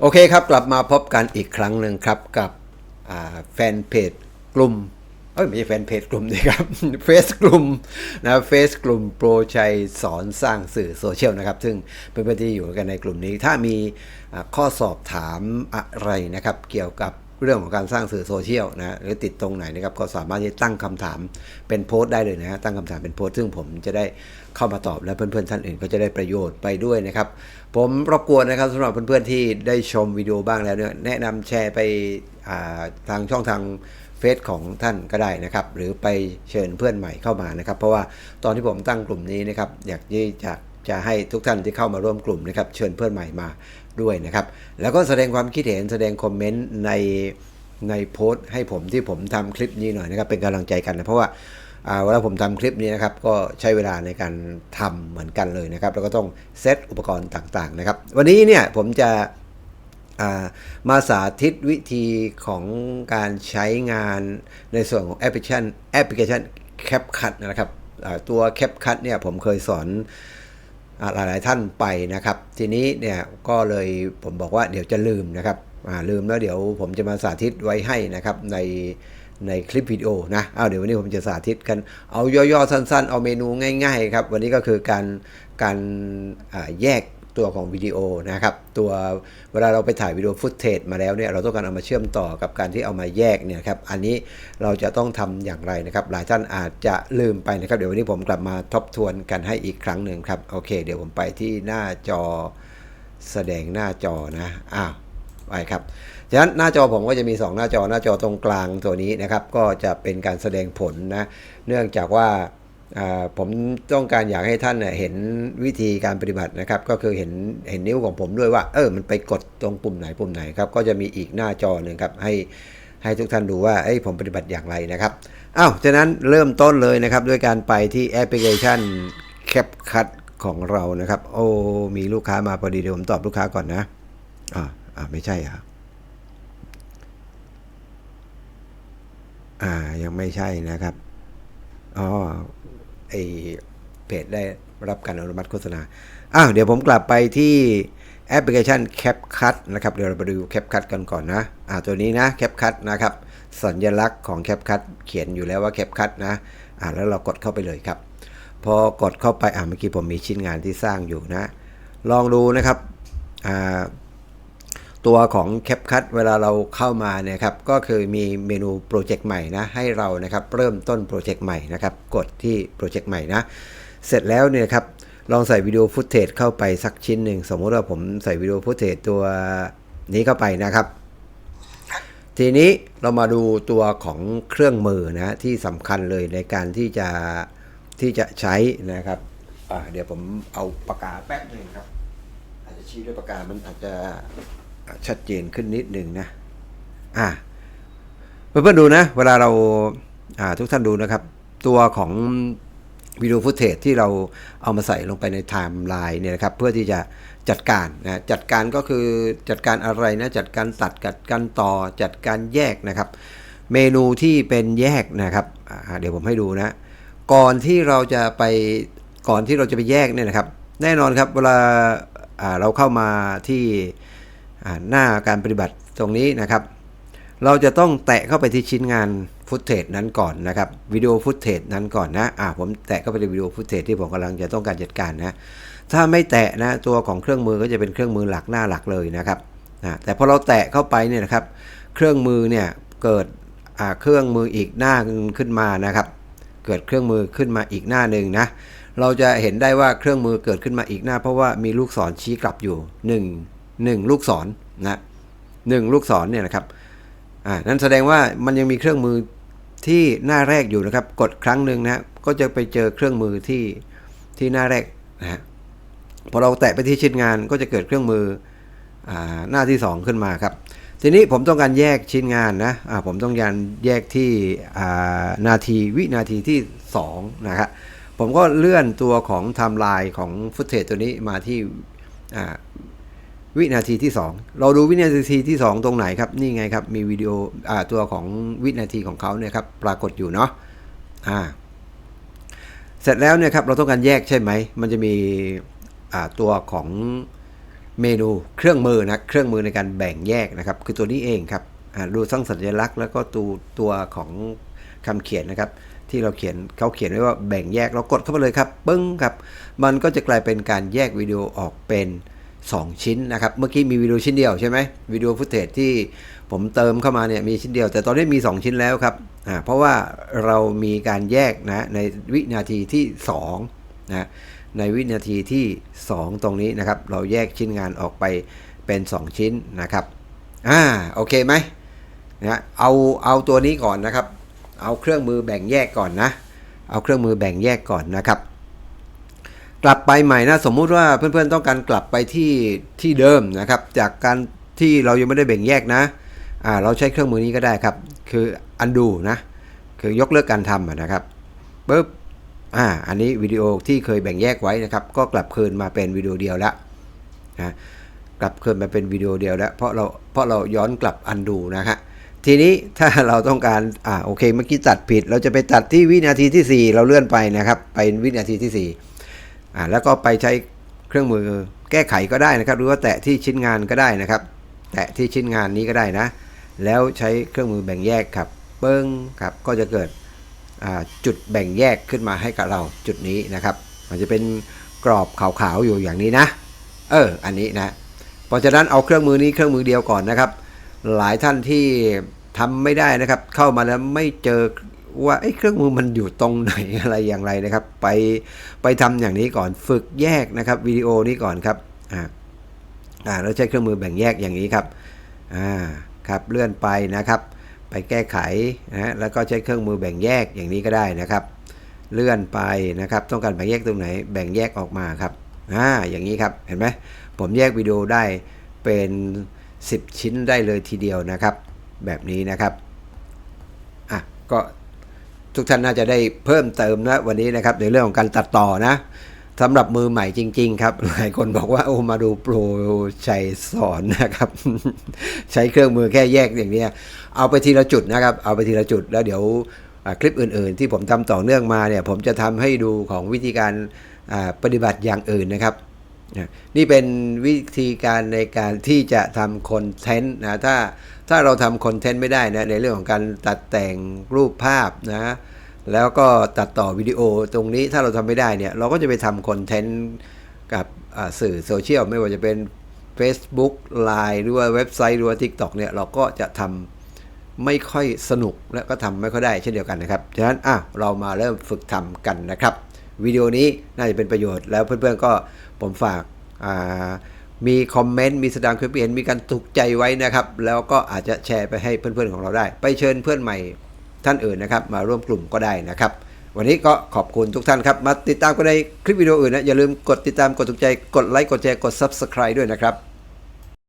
โอเคครับ กลับมาพบกันอีกครั้งหนึ่งครับกับแฟนเพจกลุ่มเอ้ยไม่ใช่แฟนเพจกลุ่มนี่ครับเฟซกลุ่มนะเฟซกลุ่มโปรชัยสอนสร้างสื่อโซเชียลนะครับ ซึ่งเพื่อนๆที่อยู่กันในกลุ่มนี้ ถ้ามีข้อสอบถามอะไรนะครับ เกี่ยวกับ เรื่องของการสร้างสื่อโซเชียลนะหรือติดตรงไหนนะครับก็สามารถที่ตั้งคำถามเป็นโพสต์ได้เลยนะฮะตั้งคำถามเป็นโพสต์ซึ่งผมจะได้เข้ามาตอบและเพื่อนๆท่านอื่นก็จะได้ประโยชน์ไปด้วยนะครับ ผมรบกวนนะครับสำหรับเพื่อนๆที่ได้ชมวิดีโอบ้างแล้วเนี่ยแนะนำแชร์ไปทางช่องทางเฟซของท่านก็ได้นะครับ หรือไปเชิญเพื่อนใหม่เข้ามานะครับ เพราะว่าตอนที่ผมตั้งกลุ่มนี้นะครับ อยากที่จะจะให้ทุกท่านที่เข้ามาร่วมกลุ่มนะครับ เชิญเพื่อนใหม่มา ด้วยนะครับ แล้วก็แสดงความคิดเห็นแสดงคอมเมนต์ในในโพสต์ให้ผมที่ผมทำคลิปนี้หน่อยนะครับ เป็นกำลังใจกันนะ เพราะว่าเวลาผมทำคลิปนี้นะครับก็ใช้เวลาในการทำเหมือนกันเลยนะครับ แล้วก็ต้องเซตอุปกรณ์ต่างๆนะครับ วันนี้เนี่ยผมจะามาสาธิตวิธีของการใช้งานในส่วนของแอปพลิเคชันแอปพลิเคชัน CapCut นะครับตัว CapCut เนี่ยผมเคยสอน หลายๆท่านไปนะครับ ทีนี้เนี่ยก็เลยผมบอกว่าเดี๋ยวจะลืมนะครับลืมแล้วเดี๋ยวผมจะมาสาธิตไว้ให้นะครับในในคลิปวิดีโอนะเอาเดี๋ยววันนี้ผมจะสาธิตกัน เอาย่อๆสั้น ๆ เอาเมนูง่าย ๆ ครับ วันนี้ก็คือการการแยก ตัวของวิดีโอนะครับตัวเวลาเราไปถ่ายวิดีโอฟุตเทจมาแล้วเนี่ยเราต้องการเอามาเชื่อมต่อกับการที่เอามาแยกเนี่ยครับอันนี้เราจะต้องทำอย่างไรนะครับ หลายท่านอาจจะลืมไปนะครับ เดี๋ยววันนี้ผมกลับมาทบทวนกันให้อีกครั้งหนึ่งครับโอเค เดี๋ยวผมไปที่หน้าจอแสดงหน้าจอนะอ้าวไปครับฉะนั้นหน้าจอผมก็จะมี 2 หน้าจอหน้าจอตรงกลางตัวนี้นะครับ ก็จะเป็นการแสดงผลนะเนื่องจากว่า ผมต้องการอยากให้ท่านเห็นวิธีการปฏิบัตินะครับ ก็คือเห็นเห็นนิ้วของผมด้วยว่า เออมันไปกดตรงปุ่มไหนปุ่มไหนครับ ก็จะมีอีกหน้าจอหนึ่งครับให้ให้ทุกท่านดูว่าเอ้ยผมปฏิบัติอย่างไรนะครับอ้าวฉะนั้นเริ่มต้นเลยนะครับด้วยการไปที่แอปพลิเคชัน CapCut ของเรานะครับ โอ้มีลูกค้ามาพอดีเดี๋ยวผมตอบลูกค้าก่อนนะอ่าอ่าไม่ใช่อะอ่ายังไม่ใช่นะครับอ๋อ ไอเพจได้รับการอนุมัติโฆษณาอ้าวเดี๋ยวผมกลับไปที่แอปพลิเคชัน CapCut นะครับเดี๋ยวเราไปดู CapCut กันก่อนนะอ่าตัวนี้นะ CapCut นะครับสัญลักษณ์ของ CapCut เขียนอยู่แล้วว่า CapCut นะอ่าแล้วเรากดเข้าไปเลยครับ พอกดเข้าไปอ่าเมื่อกี้ผมมีชิ้นงานที่สร้างอยู่นะ ลองดูนะครับอ่า ตัวของ CapCut เวลาเราเข้ามาเนี่ยครับก็คือมีเมนูโปรเจกต์ใหม่นะให้เรานะครับเริ่มต้นโปรเจกต์ใหม่นะครับกดที่โปรเจกต์ใหม่นะเสร็จแล้วเนี่ยครับลองใส่วิดีโอฟุตเทจเข้าไปสักชิ้นหนึ่งสมมติว่าผมใส่วิดีโอฟุตเทจตัวนี้เข้าไปนะครับ ทีนี้เรามาดูตัวของเครื่องมือนะที่สำคัญเลยในการที่จะที่จะใช้นะครับเดี๋ยวผมเอาปากกาแป๊บหนึ่งครับอาจจะชี้ด้วยปากกามันอาจจะ ชัดเจนขึ้นนิดหนึ่งนะอ่าเพื่อนๆดูนะ เวลาเราอ่าทุกท่านดูนะครับ ตัวของวิดีโอฟุตเทจที่เราเอามาใส่ลงไปในไทม์ไลน์เนี่ยนะครับเพื่อที่จะจัดการนะจัดการก็คือจัดการอะไรนะ จัดการตัดจัดการต่อจัดการแยกนะครับ เมนูที่เป็นแยกนะครับอ่าเดี๋ยวผมให้ดูนะ ก่อนที่เราจะไปก่อนที่เราจะไปแยกเนี่ยนะครับ แน่นอนครับเวลาเราเข้ามาที่ หน้าการปฏิบัติตรงนี้นะครับ เราจะต้องแตะเข้าไปที่ชิ้นงานฟุตเทจนั้นก่อนนะครับวิดีโอฟุตเทจนั้นก่อนนะอ่าผมแตะเข้าไปในวิดีโอฟุตเทจที่ผมกำลังจะต้องการจัดการนะถ้าไม่แตะนะตัวของเครื่องมือก็จะเป็นเครื่องมือหลักหน้าหลักเลยนะครับนะแต่พอเราแตะเข้าไปเนี่ยนะครับ เครื่องมือเนี่ยเกิดเครื่องมืออีกหน้าขึ้นมานะครับ เกิดเครื่องมือขึ้นมาอีกหน้าหนึ่งนะเราจะเห็นได้ว่าเครื่องมือเกิดขึ้นมาอีกหน้า เพราะว่ามีลูกศรชี้กลับอยู่ 1 ลูกศรนะหนึ่งลูกศรเนี่ยนะครับอ่านั่นแสดงว่ามันยังมีเครื่องมือที่หน้าแรกอยู่นะครับ กดครั้งหนึ่งนะก็จะไปเจอเครื่องมือที่ที่หน้าแรกนะฮะพอเราแตะไปที่ชิ้นงานก็จะเกิดเครื่องมืออ่าหน้าที่ 2 ขึ้นมาครับ ทีนี้ผมต้องการแยกชิ้นงานนะอ่าผมต้องการแยกที่อ่านาทีวินาทีที่2นะครับผมก็เลื่อนตัวของไทม์ไลน์ของฟุตเทจตัวนี้มาที่อ่า วินาทีที่ 2 เราดูวินาทีที่ 2 ตรงไหนครับ นี่ไงครับ มีวิดีโออตัวของวินาทีของเขาเนี่ยครับปรากฏอยู่เนาะอ่าเสร็จแล้วเนี่ยครับเราต้องการแยกใช่ไหม มันจะมีตัวของเมนูเครื่องมือนะเครื่องมือในการแบ่งแยกนะครับ คือตัวนี้เองครับดูทั้งสัญลักษณ์ แล้วก็ตัวตัวของคำเขียนนะครับ ที่เราเขียนเขาเขียนไว้ว่าแบ่งแยกเรากดเข้าไปเลยครับปึ้งครับ มันก็จะกลายเป็นการแยกวิดีโอออกเป็น 2 ชิ้นนะครับ เมื่อกี้มีวิดีโอชิ้นเดียวใช่ไหมวิดีโอฟุตเทจที่ผมเติมเข้ามาเนี่ยมีชิ้นเดียว แต่ตอนนี้มี 2 ชิ้นแล้วครับอ่าเพราะว่าเรามีการแยกนะในวินาทีที่2นะในวินาทีที่ 2 ตรงนี้นะครับ เราแยกชิ้นงานออกไปเป็น 2 ชิ้นนะครับอ่าโอเคไหมนะเอาเอาตัวนี้ก่อนนะครับ เอาเครื่องมือแบ่งแยกก่อนนะ เอาเครื่องมือแบ่งแยกก่อนนะครับ กลับไปใหม่นะสมมุติว่าเพื่อนๆต้องการกลับไปที่ที่เดิมนะครับ จากการที่เรายังไม่ได้แบ่งแยกนะอ่าเราใช้เครื่องมือนี้ก็ได้ครับ คือ undo นะคือยกเลิกการทำนะครับปุ๊บอ่าอันนี้วิดีโอที่เคยแบ่งแยกไว้นะครับ ก็กลับคืนมาเป็นวิดีโอเดียวล้วนะกลับคืนมาเป็นวิดีโอเดียวแล้วเพราะเราเพราะเราย้อนกลับ undo นะฮะทีนี้ถ้าเราต้องการอ่าโอเคเมื่อกี้ตัดผิด เราจะไปตัดที่วินาทีที่ 4 เราเลื่อนไปนะครับ ไปวินาทีที่ 4 อ่าแล้วก็ไปใช้เครื่องมือแก้ไขก็ได้นะครับ หรือว่าแตะที่ชิ้นงานก็ได้นะครับ แตะที่ชิ้นงานนี้ก็ได้นะ แล้วใช้เครื่องมือแบ่งแยกครับ เบิ้งครับก็จะเกิดอ่าจุดแบ่งแยกขึ้นมาให้กับเราจุดนี้นะครับ มันจะเป็นกรอบขาวๆอยู่อย่างนี้นะ เอออันนี้นะเพราะฉะนั้นเอาเครื่องมือนี้เครื่องมือเดียวก่อนนะครับ หลายท่านที่ทำไม่ได้นะครับ เข้ามาแล้วไม่เจอ ว่าไอ้เครื่องมือมันอยู่ตรงไหนอะไรอย่างไรนะครับ ไปไปทำอย่างนี้ก่อนฝึกแยกนะครับวิดีโอนี้ก่อนครับอ่าอ่าแล้วใช้เครื่องมือแบ่งแยกอย่างนี้ครับอ่าครับเลื่อนไปนะครับ ไปแก้ไขนะแล้วก็ใช้เครื่องมือแบ่งแยกอย่างนี้ก็ได้นะครับ เลื่อนไปนะครับ ต้องการแบ่งแยกตรงไหน แบ่งแยกออกมาครับอ่าอย่างนี้ครับเห็นไหมผมแยกวิดีโอได้เป็น 10 ชิ้นได้เลยทีเดียวนะครับ แบบนี้นะครับอะก็ ทุกท่านน่าจะได้เพิ่มเติมนะวันนี้นะครับในเรื่องของการตัดต่อนะสำหรับมือใหม่จริง ๆ ครับ หลายคนบอกว่าโอ้มาดูโปรชัยสอนนะครับ ใช้เครื่องมือแค่แยกอย่างนี้เอาไปทีละจุดนะครับ เอาไปทีละจุดแล้วเดี๋ยวคลิปอื่น ๆ ที่ผมทำต่อเนื่องมาเนี่ย ผมจะทำให้ดูของวิธีการปฏิบัติอย่างอื่นนะครับ นี่เป็นวิธีการในการที่จะทำคอนเทนต์นะถ้าถ้าเราทำคอนเทนต์ไม่ได้นะในเรื่องของการตัดแต่งรูปภาพนะแล้วก็ตัดต่อวิดีโอตรงนี้ถ้าเราทำไม่ได้เนี่ยเราก็จะไปทำคอนเทนต์กับสื่อโซเชียลไม่ว่าจะเป็น Facebook Line หรือว่าเว็บไซต์หรือว่า TikTok เนี่ยเราก็จะทำไม่ค่อยสนุกและก็ทำไม่ค่อยได้เช่นเดียวกันนะครับฉะนั้นอะเรามาเริ่มฝึกทำกันนะครับวิดีโอนี้น่าจะเป็นประโยชน์แล้วเพื่อนๆก็ ผมฝากามีคอมเมนต์มีแสดงความเห็นมีการถูกใจไว้นะครับ แล้วก็อาจจะแชร์ไปให้เพื่อนๆของเราได้ ไปเชิญเพื่อนใหม่ท่านอื่นนะครับ มาร่วมกลุ่มก็ได้นะครับ วันนี้ก็ขอบคุณทุกท่านครับ มาติดตามกันในคลิปวิดีโออื่นนะ อย่าลืมกดติดตามกดถูกใจกดไลค์กดแชร์กด Subscribe ด้วยนะครับ